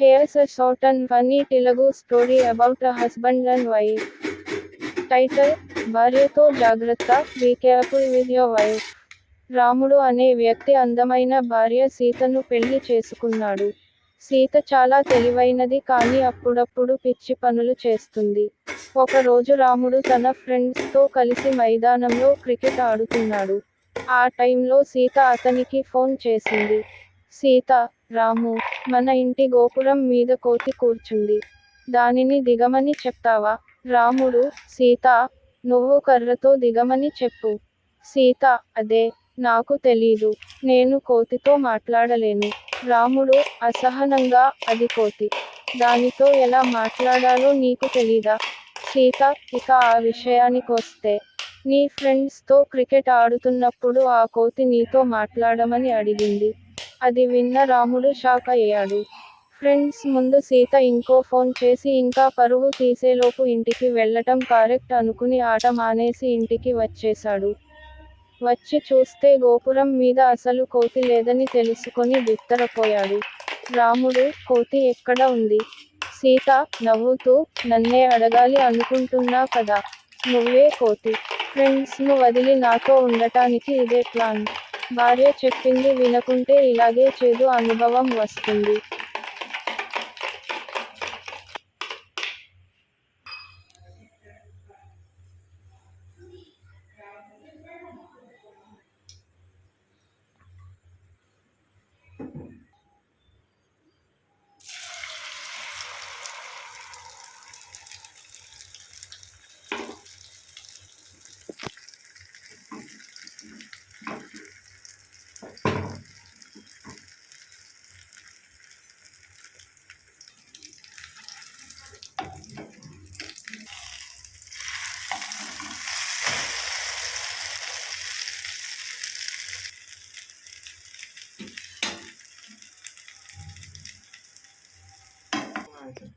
Here's a short and funny Telugu story about a husband and wife. Title భార్యతో జాగ్రత్త be careful with your wife. Ramudu అనే వ్యక్తి అందమైన భార్య సీతను పెళ్ళి చేసుకున్నాడు. సీత చాలా తెలివైనది కానీ అప్పుడప్పుడు పిచ్చి పనులు చేస్తుంది. ఒకరోజు రాముడు తన ఫ్రెండ్స్తో కలిసి మైదానంలో క్రికెట్ ఆడుతున్నాడు. ఆ టైంలో సీత అతనికి ఫోన్ చేసింది. సీత రాము మన ఇంటి గోపురం మీద కోతి కూర్చుంది. దానిని దిగమని చెప్తావా? రాముడు సీత నువ్వు కర్రతో దిగమని చెప్పు. సీత అదే నాకు తెలీదు. నేను కోతితో మాట్లాడలేను. రాముడు అసహనంగా అది కోతి దానితో ఎలా మాట్లాడాలో నీకు తెలీదా? సీత ఇక ఆ విషయానికొస్తే నీ ఫ్రెండ్స్తో క్రికెట్ ఆడుతున్నప్పుడు ఆ కోతి నీతో మాట్లాడమని అడిగింది. అది విన్న రాముడు షాక్ అయ్యాడు. ఫ్రెండ్స్ ముందు సీత ఇంకో ఫోన్ చేసి ఇంకా పరువు తీసేలోపు ఇంటికి వెళ్ళటం కరెక్ట్ అనుకుని ఆట మానేసి ఇంటికి వచ్చేశాడు. వచ్చి చూస్తే గోపురం మీద అసలు కోతి లేదని తెలుసుకొని బిత్తరపోయాడు. రాముడు కోతి ఎక్కడ ఉంది? సీత నవ్వుతూ నన్నే అడగాలి అనుకుంటున్నా కదా? నువ్వే కోతి. ఫ్రెండ్స్ను వదిలి నాతో ఉండటానికి ఇదే ప్లాన్. భార్య చెప్పింది వినకుంటే ఇలాగే చేదు అనుభవం వస్తుంది. Okay.